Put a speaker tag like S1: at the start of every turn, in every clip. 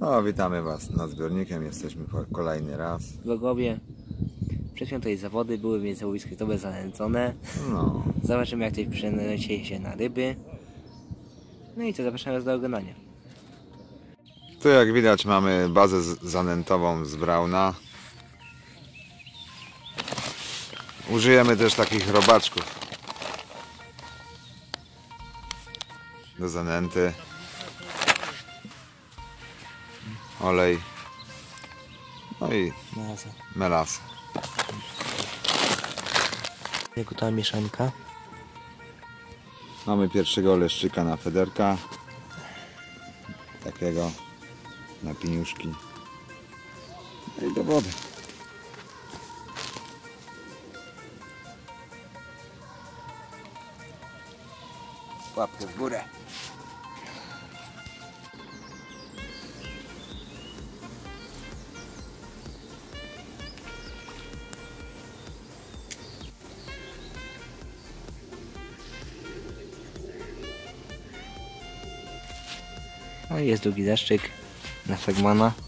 S1: No, witamy Was nad zbiornikiem, jesteśmy po kolejny raz.
S2: W Logowie. Przed chwilą tutaj zawody były, więc łowisko dobre.
S1: No.
S2: Zobaczymy jak tutaj przenosi się na ryby. No i co, zapraszam Was do oglądania.
S1: Tu jak widać mamy bazę zanętową z Brauna. Użyjemy też takich robaczków do zanęty. Olej. No i
S2: Masa.
S1: melas.
S2: Gotowa mieszanka.
S1: Mamy pierwszego leszczyka na federka. Takiego na piniuszki. No i do wody. Łapkę w górę.
S2: No i jest drugi deszczyk na Fegmana.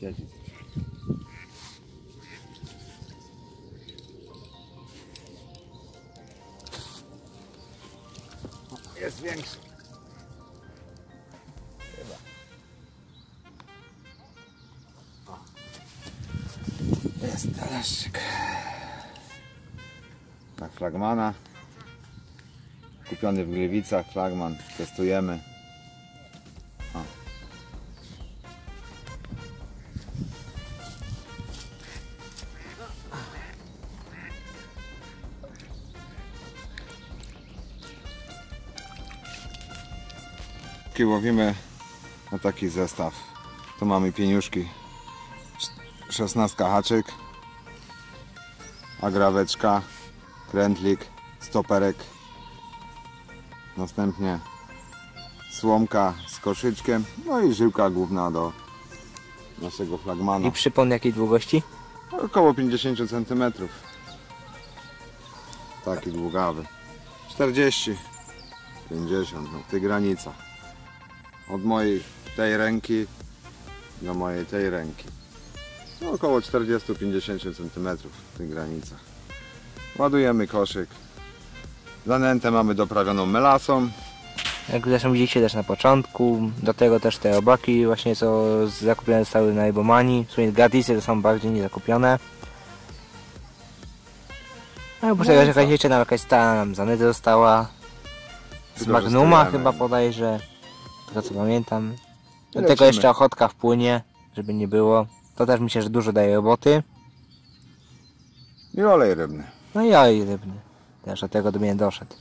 S1: Siedzi. Jest większy. Chyba. Jest talerzyk. Na flagmana. Kupiony w Gliwicach, flagman. Testujemy. O. Łowimy na taki zestaw. Tu mamy pieniuszki. 16 haczyk. Agraweczka. Krętlik. Stoperek. Następnie słomka z koszyczkiem. No i żyłka główna do naszego flagmana.
S2: I przypon jakiej długości?
S1: Około 50 cm. Taki długawy. 40, 50, no w tych granicach. Od mojej tej ręki do mojej tej ręki. No, około 40-50 cm w tych granicach. Ładujemy koszyk. Zanętę mamy doprawioną melasą.
S2: Jak zresztą widzieliście też na początku, do tego też te obaki właśnie co zakupione zostały na Ibomani. W sumie gratisy to są bardziej niezakupione. No oprócz
S1: No
S2: tego, że jeszcze nam jakaś nam zanety została. Z Magnuma chyba bodajże, z tego co pamiętam. Do tego jeszcze ochotka wpłynie, żeby nie było. To też myślę, że dużo daje roboty.
S1: I olej rybny.
S2: No i olej rybny. Też do tego do mnie doszedł.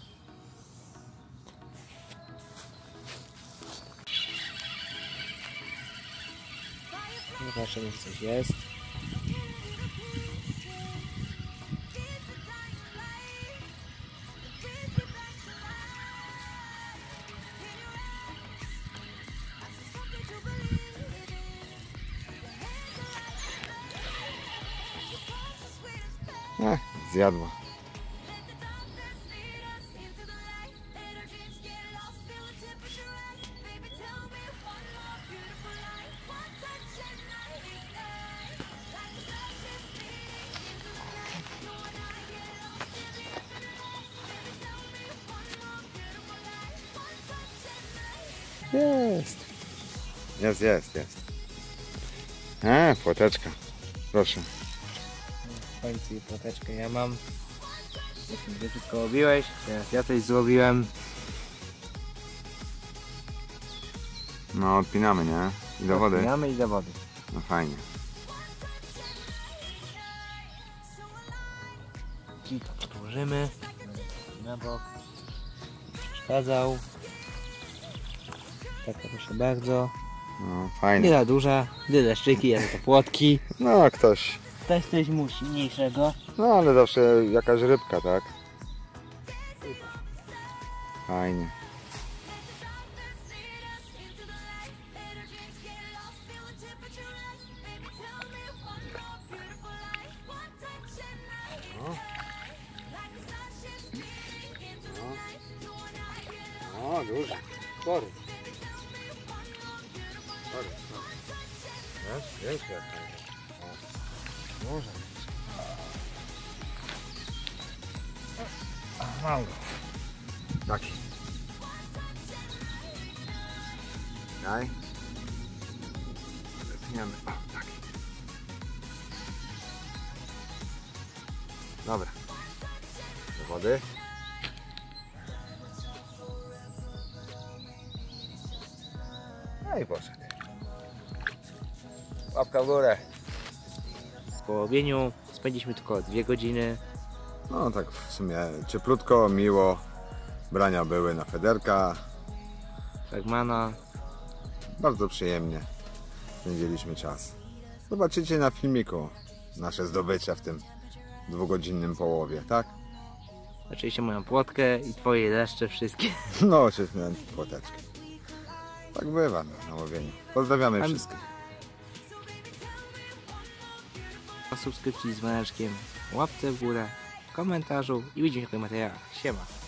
S2: Zobaczymy, czy coś jest.
S1: Eh, zjadła. Jest. Jest, jest, jest. A, płoteczka. Proszę.
S2: W końcu i ploteczkę ja mam. Ty wszystko robiłeś, teraz ja coś zrobiłem.
S1: No, odpinamy, nie? I do wody.
S2: Odpinamy i do wody.
S1: No fajnie.
S2: Kilka podłożymy. Na bok. Przeszkadzał. Tak, proszę bardzo.
S1: No,
S2: Nie
S1: fajnie.
S2: za duża, dwie deszczyki, jeden to płotki.
S1: No, ktoś
S2: też coś musi mniejszego.
S1: No ale zawsze jakaś rybka, tak? Fajnie. O, duży. Spory. Spory. Jest, jest, jest. Może.
S2: Mam go.
S1: Taki. Daj. Wypniemy. O, taki. Dobra. Do wody. No i poszedł. Łapka w górę.
S2: Po łowieniu spędziliśmy tylko dwie godziny.
S1: No tak w sumie cieplutko, miło. Brania były na federka.
S2: Fragmana.
S1: Bardzo przyjemnie spędziliśmy czas. Zobaczycie na filmiku nasze zdobycia w tym dwugodzinnym połowie, tak?
S2: Oczywiście moją płotkę i twoje deszcze wszystkie.
S1: No, oczywiście płoteczkę. Tak bywa na łowieniu. Pozdrawiamy
S2: Am-
S1: wszystkich.
S2: Subskrypcji z dzwoneczkiem, łapce w górę, komentarzu i widzimy się w kolejnych materiałach. Siema.